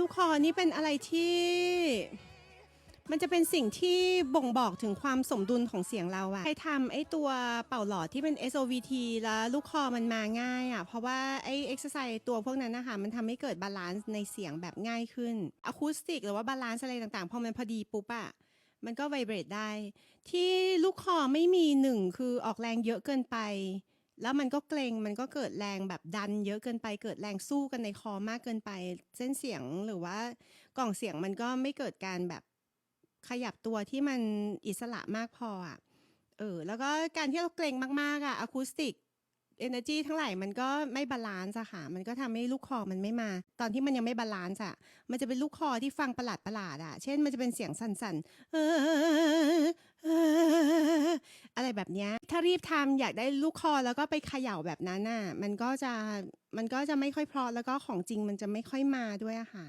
ลูกคอนี่เป็นอะไรที่ มันจะเป็นสิ่งที่บ่งบอกถึงความสมดุลของเสียงเราอะใครทำไอ้ตัวเป่าหลอดที่เป็น SOVT แล้วลูกคอมันมาง่ายอะเพราะว่าไอ้ exercise ตัวพวกนั้นนะคะมันทำให้เกิดบาลานซ์ในเสียงแบบง่ายขึ้นอะคูสติกหรือว่าบาลานซ์อะไรต่างๆ พอมันพอดีปุ๊บอะมันก็ไวเบรดได้ ที่ลูกคอไม่มีหนึ่งคือออกแรงเยอะเกินไป แล้วมันก็เกรงมันก็เกิดแรงแบบดันเยอะเกินไปเกิดแรงสู้กันในคอมากเกินไป เส้นเสียงหรือว่ากล่องเสียงมันก็ไม่เกิดการแบบขยับตัวที่มันอิสระมากพออะเออแล้วก็การที่เราเกรงมากๆอะอะคูสติกเอเนอร์จีทั้งหลายมันก็ไม่บาลานซ์อะค่ะมันก็ทำให้ลูกคอมันไม่มา ตอนที่มันยังไม่บาลานซ์อะมันจะเป็นลูกคอที่ฟังประหลาดประหลาดอะเช่นมันจะเป็นเสียงสั่นๆเออ อะไรแบบนี้ถ้ารีบทำอยากได้ลูกคอแล้วก็ไปเขย่าแบบนั้นน่ะมันก็จะมันก็จะไม่ค่อยเพราะแล้วก็ของจริงมันจะไม่ค่อยมาด้วยอะค่ะ